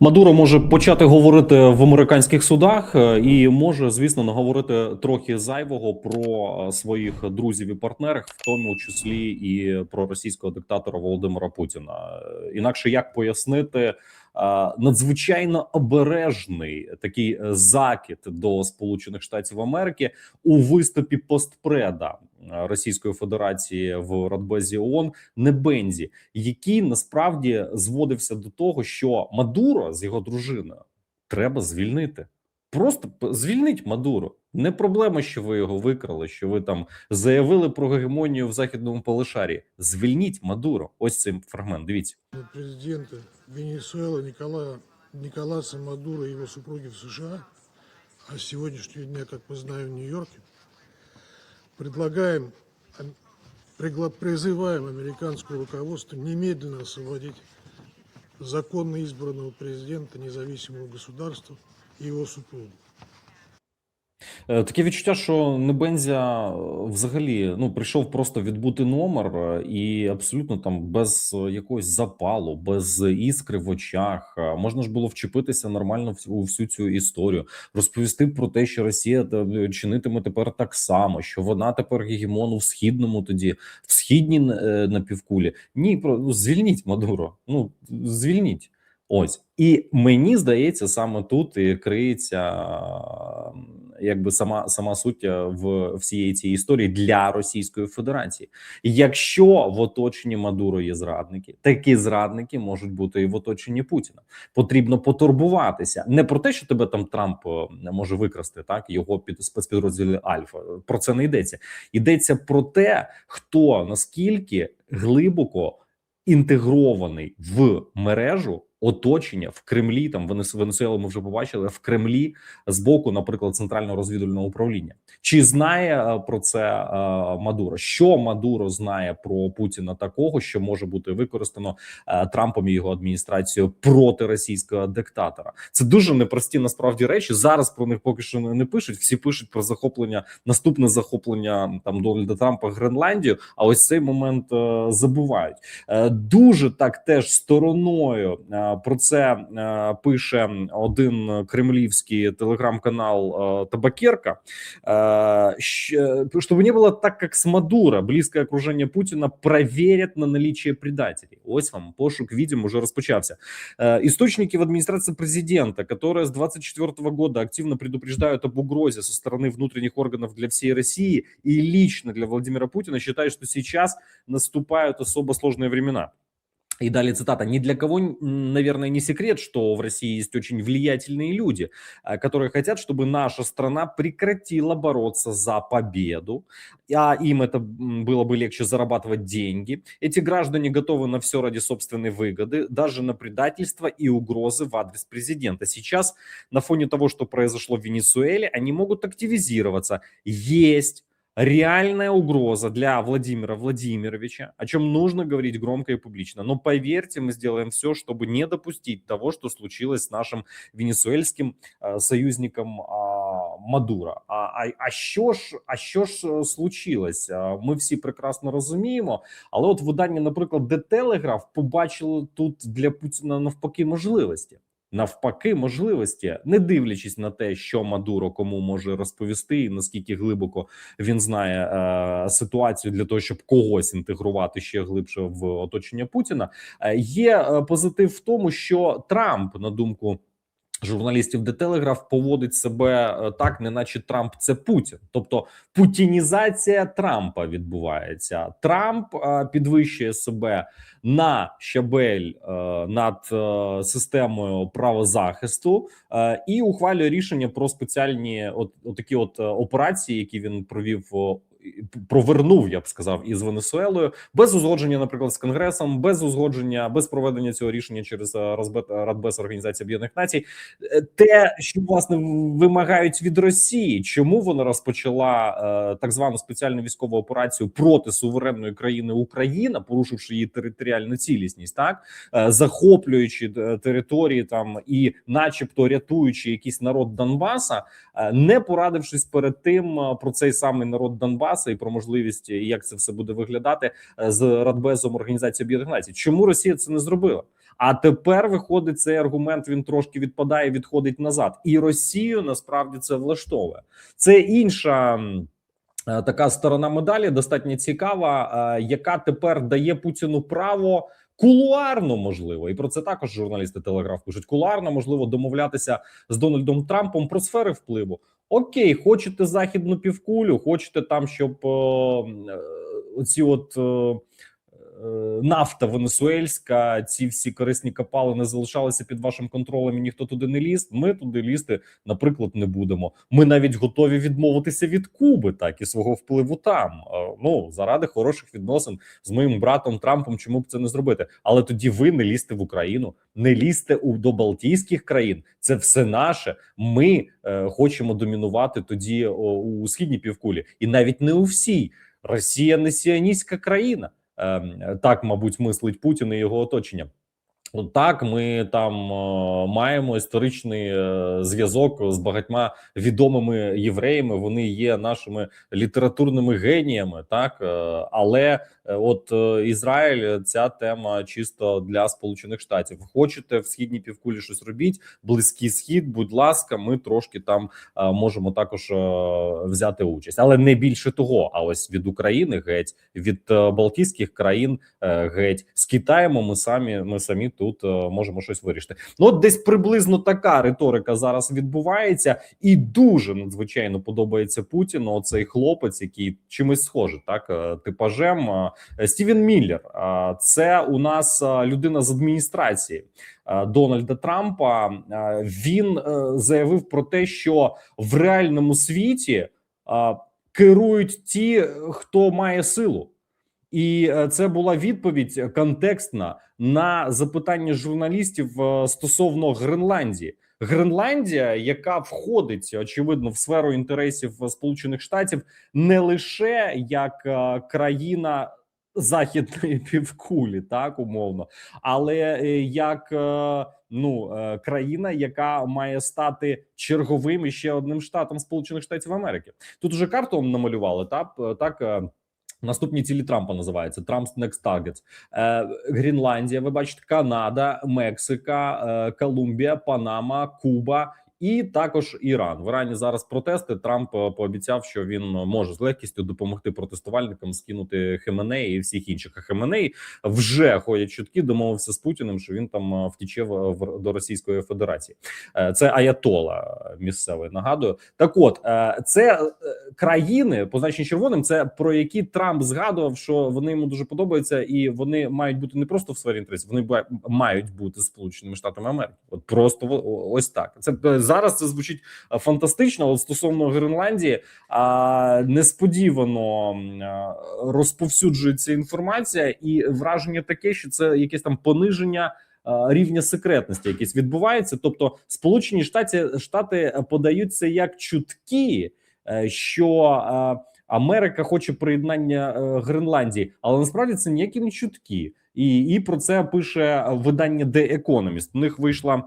Мадуро може почати говорити в американських судах е, і може, звісно, наговорити трохи зайвого про е, своїх друзів і партнерів, в тому числі і про російського диктатора Володимира Путіна. Е, Інакше як пояснити надзвичайно обережний такий закид до Сполучених Штатів Америки у виступі постпреда Російської Федерації в Радбезі ООН Небензі, який насправді зводився до того, що Мадуро з його дружиною треба звільнити. Просто п- звільніть Мадуро. Не проблема, що ви його викрали, що ви там заявили про гегемонію в західному полишарі. Звільніть Мадуро. Ось цей фрагмент. Дивіться. президента Венесуэлы Николая, Николаса Мадуро и его супруги в США, а с сегодняшнего дня, как мы знаем, в Нью-Йорке, предлагаем, призываем американское руководство немедленно освободить законно избранного президента независимого государства и его супругу. Е, Таке відчуття, що Небензя взагалі ну прийшов просто відбути номер е, і абсолютно там без е, якогось запалу, без іскри в очах. Можна ж було вчепитися нормально у всю цю історію, розповісти про те, що Росія чинитиме тепер так само, що вона тепер гегемон у східному тоді, в східній напівкулі. Ні, про ну, звільніть Мадуро. Ну звільніть. Ось і мені здається, саме тут і криється якби сама сама суть е, в всієї цієї історії для Російської Федерації. Якщо в оточенні Мадуро є зрадники, такі зрадники можуть бути і в оточенні Путіна. Потрібно потурбуватися не про те, що тебе там Трамп е, може викрасти, так його під спецпідрозділі Альфа. Про це не йдеться. Йдеться про те, хто наскільки глибоко інтегрований в мережу оточення в Кремлі. Там Венес- Венесуелу ми вже побачили в Кремлі з боку, наприклад, центрального розвідувального управління. Чи знає е, про це е, Мадуро? Що Мадуро знає про Путіна такого, що може бути використано е, Трампом і його адміністрацією проти російського диктатора? Це дуже непрості насправді речі. Зараз про них поки що не пишуть. Всі пишуть про захоплення, наступне захоплення там Дональда Трампа Гренландію. А ось цей момент забувають. Дуже так теж стороною про це пише один кремлівський телеграм-канал Табакерка. Чтобы не было так, как с Мадуро, близкое окружение Путина проверят на наличие предателей. Ось вам пошук, видим, уже розпочався. Э, Источники в администрации президента, которые с 24 года активно предупреждают об угрозе со стороны внутренних органов для всей России и лично для Владимира Путина, считают, что сейчас наступают особо сложные времена. И далее цитата. Ни для кого, наверное, не секрет, что в России есть очень влиятельные люди, э, которые хотят, чтобы наша страна прекратила бороться за победу, а им это было бы легче зарабатывать деньги. Эти граждане готовы на все ради собственной выгоды, даже на предательство и угрозы в адрес президента. Сейчас на фоне того, что произошло в Венесуэле, они могут активизироваться. Есть реальная угроза для Владимира Владимировича, о чем нужно говорить громко и публично. Но поверьте, мы сделаем все, чтобы не допустить того, что случилось с нашим венесуэльским э, союзником а, Мадура. А, а, а що ж, а що ж е, случилось? А, Ми всі прекрасно розуміємо. Але от видання, наприклад, The Telegraph побачило тут для Путіна навпаки можливості. Навпаки, можливості, не дивлячись на те, що Мадуро кому може розповісти, і наскільки глибоко він знає е, ситуацію для того, щоб когось інтегрувати ще глибше в оточення Путіна. Е, є е, позитив в тому, що Трамп, на думку журналістів The Telegraph, поводить себе е, так, неначе Трамп це Путін, тобто путінізація Трампа відбувається. Трамп е, підвищує себе на щабель е, над системою правозахисту і ухвалює рішення про спеціальні от, от такі от операції, які він провів. Провернув, я б сказав, із Венесуелою без узгодження, наприклад, з конгресом, без узгодження, без проведення цього рішення через е, Радбез Організації Об'єднаних Націй. Е, Те, що власне вимагають від Росії, чому вона розпочала е, так звану спеціальну військову операцію проти суверенної країни Україна, порушивши її територіальну цілісність, так е, захоплюючи е, території там і, начебто, рятуючи якийсь народ Донбаса, е, не порадившись перед тим е, про цей самий народ Донбаса. Донбаса і про можливість і як це все буде виглядати е, з Радбезом Організації Об'єднаних Націй. Чому Росія це не зробила? А тепер виходить цей аргумент. Він трошки відпадає, відходить назад, і Росію насправді це влаштовує. Це інша. е, Така сторона медалі достатньо цікава, е, яка тепер дає Путіну право кулуарно можливо, і про це також журналісти Телеграф пишуть. Кулуарно можливо домовлятися з Дональдом Трампом про сфери впливу. Окей, хочете західну півкулю, хочете там, щоб е, е, оці от. Е, Нафта венесуельська, ці всі корисні копалини залишалися під вашим контролем, і ніхто туди не ліз. Ми туди лізти, наприклад, не будемо. Ми навіть готові відмовитися від Куби, так і свого впливу там. Е, Ну заради хороших відносин з моїм братом Трампом. Чому б це не зробити? Але тоді ви не лізьте в Україну, не лізьте у до Балтійських країн. Це все наше. Ми е, хочемо домінувати тоді о, у східній півкулі, і навіть не у всій. Росія не сіоністська країна. Ем, так, мабуть, мислить Путін і його оточення. Так, ми там е, маємо історичний е, зв'язок з багатьма відомими євреями. Вони є нашими літературними геніями, так е, але от Ізраїль ця тема чисто для Сполучених Штатів. Хочете в східній півкулі щось робіть? Близький схід, будь ласка, ми трошки там можемо також взяти участь, але не більше того. А ось від України геть від Балтійських країн геть з Китаєм. Ми самі ми самі тут е, можемо щось вирішити. Ну от десь приблизно така риторика зараз відбувається, і дуже надзвичайно подобається Путіну. Оцей хлопець, який чимось схожий, так е, типажем е, Стівен Міллер. Це у нас людина з адміністрації. Дональда Трампа він заявив про те, що в реальному світі керують ті, хто має силу. І е, це була відповідь контекстна на запитання журналістів е, стосовно Гренландії. Гренландія, яка входить очевидно в сферу інтересів Сполучених Штатів, не лише як е, країна західної півкулі, так умовно, але е, як е, ну е, країна, яка має стати черговим і ще одним штатом Сполучених Штатів Америки. Тут уже карту намалювали, так так. Наступні цілі Трампа називаються Trump's Next Targets. Е, Грінландія. ви бачите, Канада, Мексика, е, Колумбія, Панама, Куба і також Іран. В Ірані зараз протести. Трамп е, пообіцяв, що він може з легкістю допомогти протестувальникам скинути Хеменеї і всіх інших. А Хеменеї вже ходять чутки, домовився з Путіним, що він там е, втіче в, до Російської Федерації. Е, Це Аятола місцевий. Нагадую, так от е, це е, країни, позначені червоним, це про які Трамп згадував, що вони йому дуже подобаються, і вони мають бути не просто в сфері інтересів, вони мають бути сполученими штатами Америки. От просто ось так. Це е, зараз це звучить е, фантастично. Але стосовно Гренландії, а несподівано розповсюджується інформація, і враження таке, що це якесь там пониження. Рівня секретності якісь відбувається, тобто Сполучені Штати Штати подають це як чутки, е, що е, Америка хоче приєднання е, Гренландії, але насправді це ніякі не чутки, і, і про це пише видання The Economist. У них вийшла.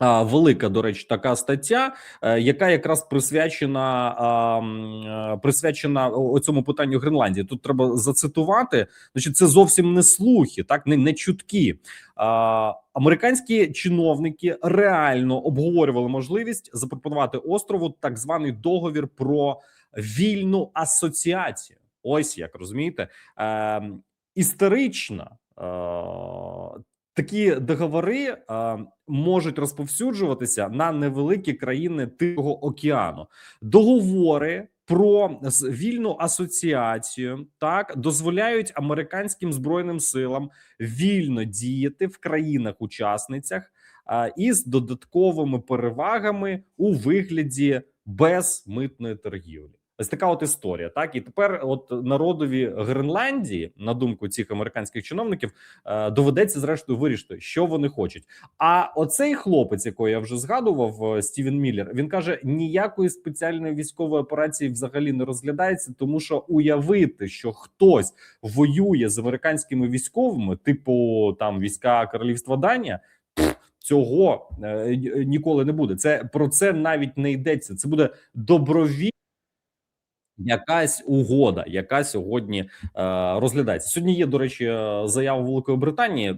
Велика, до речі, така стаття, е, яка якраз присвячена е, присвячена цьому питанню Гренландії. Тут треба зацитувати. Значить, це зовсім не слухи, так не, не чутки. Американські чиновники реально обговорювали можливість запропонувати острову так званий договір про вільну асоціацію. Ось як розумієте, е, історично. Е, Такі договори е, можуть розповсюджуватися на невеликі країни Тихого океану. Договори про вільну асоціацію так дозволяють американським збройним силам вільно діяти в країнах-учасницях із додатковими перевагами у вигляді безмитної торгівлі. Ось така от історія. Так і тепер, от народові Гренландії, на думку цих американських чиновників, е, доведеться зрештою вирішити, що вони хочуть. А оцей хлопець, якого я вже згадував, е, Стівен Міллер, він каже: ніякої спеціальної військової операції взагалі не розглядається, тому що уявити, що хтось воює з американськими військовими, типу там війська Королівства Данія. Цього е, ніколи не буде. Це про це навіть не йдеться. Це буде добровільно Якась угода, яка сьогодні е, розглядається. Сьогодні є, до речі, е, заява Великої Британії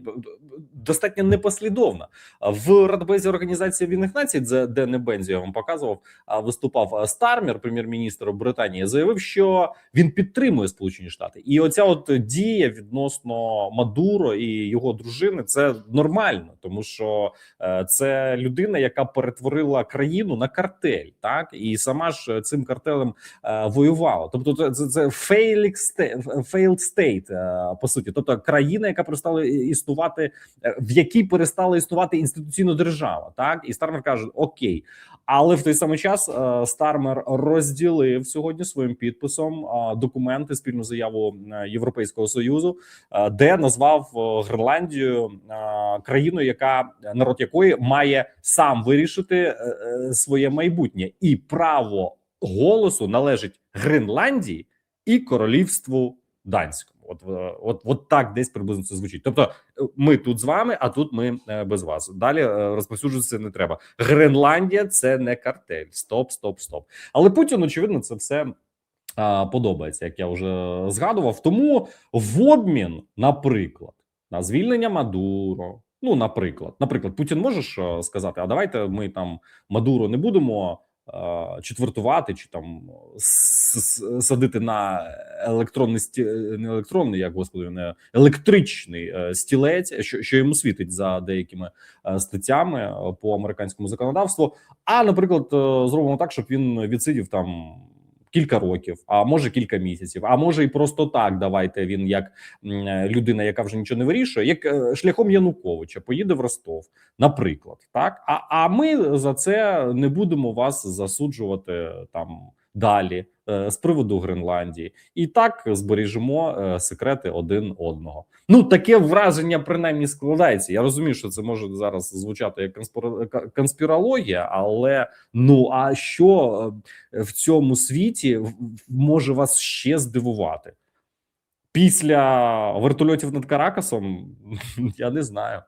достатньо непослідовна. В Радбезі Організації Об'єднаних Націй, де, не Бензі, я вам показував, виступав а, Стармер, прем'єр-міністр Британії, заявив, що він підтримує Сполучені Штати, і оця от дія відносно Мадуро і його дружини це нормально, тому що е, це людина, яка перетворила країну на картель, так і сама ж е, цим картелем е, воювала. Тобто, це це, failed state, е, по суті, тобто країна, яка перестала існувати, е, в якій перестала існувати інституційна держава. Так і Стармер каже: Окей, але в той самий час е, Стармер розділив сьогодні своїм підписом документи спільну заяву Європейського союзу, де назвав Гренландію країною, яка народ якої має сам вирішити своє майбутнє, і право голосу належить Гренландії і королівству данському. От, е, от, от так десь приблизно це звучить. Тобто, е, ми тут з вами, а тут ми е, без вас. Далі розповсюджуватися не треба. Гренландія це не картель. Стоп, стоп, стоп. Але Путін, очевидно, це все подобається, як я вже згадував. Тому в обмін, наприклад, на звільнення Мадуро. Ну, наприклад, наприклад, Путін можеш е, сказати: а давайте ми там Мадуро не будемо четвертувати чи там садити на електронний не електронний, як господи, не електричний е, стілець, що, що йому світить за деякими е, статтями е, по американському законодавству. А наприклад, е, зробимо так, щоб він відсидів там. Кілька років, а може кілька місяців, а може і просто так. Давайте він, як е, людина, яка вже нічого не вирішує, як е, шляхом Януковича, поїде в Ростов, наприклад, так. А, а ми за це не будемо вас засуджувати там далі е, з приводу Гренландії, і так збережемо е, секрети один одного. Ну таке враження принаймні складається. Я розумію, що це може зараз звучати як конспірологія, але ну а що е, в цьому світі може вас ще здивувати? Після вертольотів над Каракасом я не знаю.